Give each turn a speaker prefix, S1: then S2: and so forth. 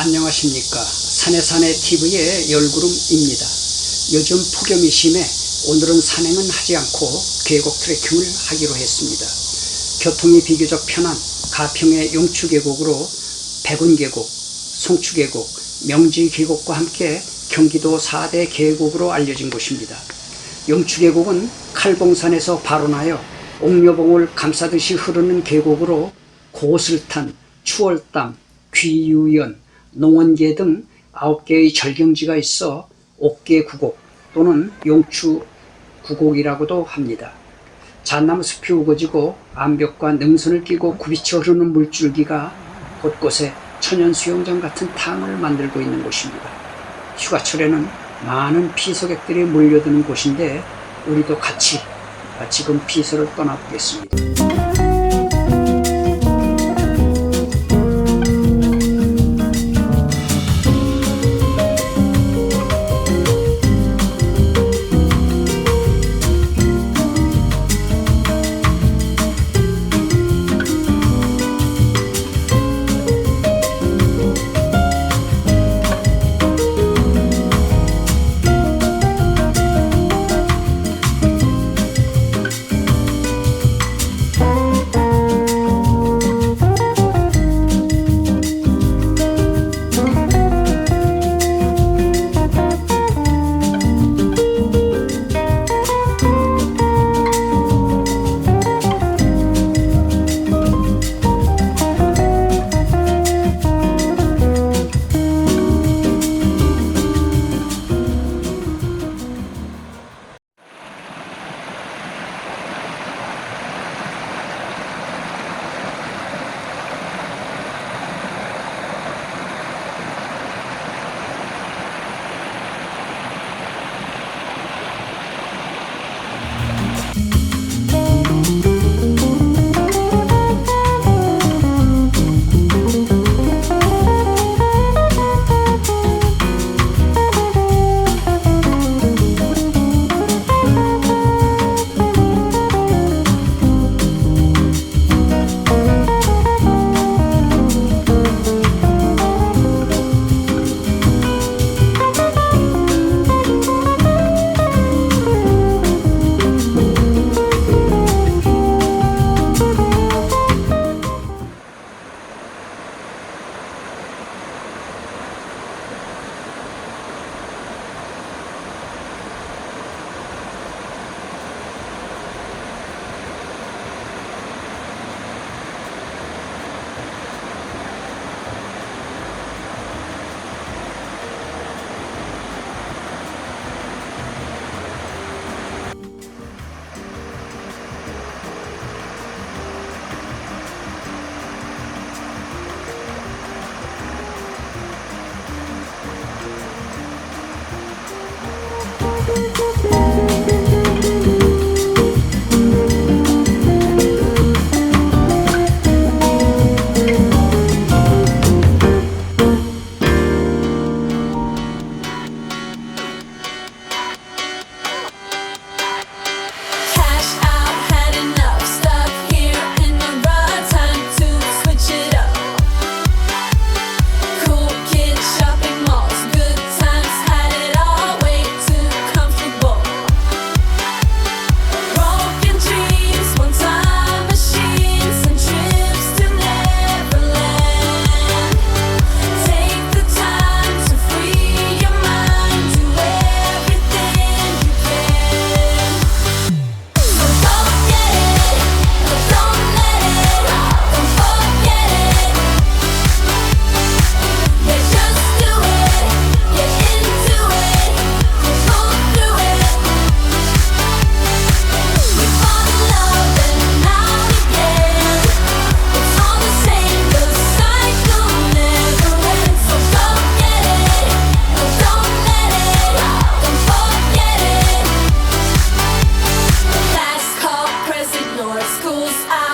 S1: 안녕하십니까. 산해산해 TV의 열구름입니다. 요즘 폭염이 심해 오늘은 산행은 하지 않고 계곡 트레킹을 하기로 했습니다. 교통이 비교적 편한 가평의 용추계곡으로 백운계곡, 송추계곡, 명지계곡과 함께 경기도 4대 계곡으로 알려진 곳입니다. 용추계곡은 칼봉산에서 발원하여 옥녀봉을 감싸듯이 흐르는 계곡으로 고슬탄, 추월담, 귀유연, 농원계 등 9개의 절경지가 있어 옥계 구곡 또는 용추 구곡이라고도 합니다. 잣나무 숲이 우거지고 암벽과 능선을 끼고 굽이쳐 흐르는 물줄기가 곳곳에 천연 수영장 같은 탕을 만들고 있는 곳입니다. 휴가철에는 많은 피서객들이 몰려드는 곳인데 우리도 같이 지금 피서를 떠나보겠습니다. Cause I